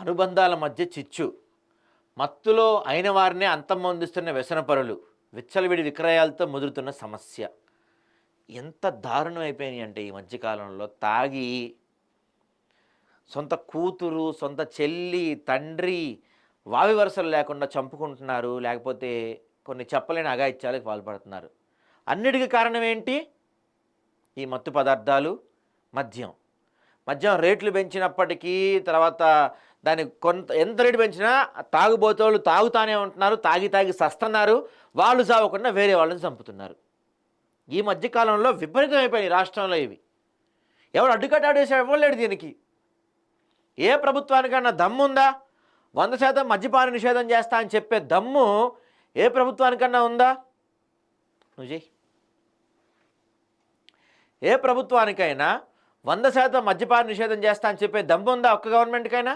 అనుబంధాల మధ్య చిచ్చు. మత్తులో అయిన వారినే అంతమొందిస్తున్న వ్యసనపరులు విచ్చలవిడి విక్రయాలతో ముదురుతున్న సమస్య. ఎంత దారుణం అయిపోయినాయి అంటే ఈ మధ్యకాలంలో తాగి సొంత కూతురు సొంత చెల్లి తండ్రి వావి వరుసలు లేకుండా చంపుకుంటున్నారు. లేకపోతే కొన్ని చెప్పలేని అగాయిత్యాలకు పాల్పడుతున్నారు. అన్నిటికీ కారణం ఏంటి? ఈ మత్తు పదార్థాలు మద్యం. మద్యం రేట్లు పెంచినప్పటికీ తర్వాత దాని కొంత ఎంత రేటు పెంచినా తాగుబోతోళ్ళు తాగుతానే ఉంటున్నారు తాగి తాగి సస్తున్నారు వాళ్ళు చావకుండా వేరే వాళ్ళని చంపుతున్నారు. ఈ మధ్యకాలంలో విపరీతమైపోయినాయి రాష్ట్రంలో ఇవి. ఎవడు అడ్డుకట్టాడేసే ఇవ్వలేడు దీనికి? ఏ ప్రభుత్వానికన్నా దమ్ముందా? వంద శాతం మద్యపాన నిషేధం చేస్తా అని చెప్పే దమ్ము ఏ ప్రభుత్వానికన్నా ఉందా? నువ్వు చెయ్యి. ఏ ప్రభుత్వానికైనా వంద శాతం మద్యపాన నిషేధం చేస్తా అని చెప్పే దమ్ము ఉందా ఒక్క గవర్నమెంట్కైనా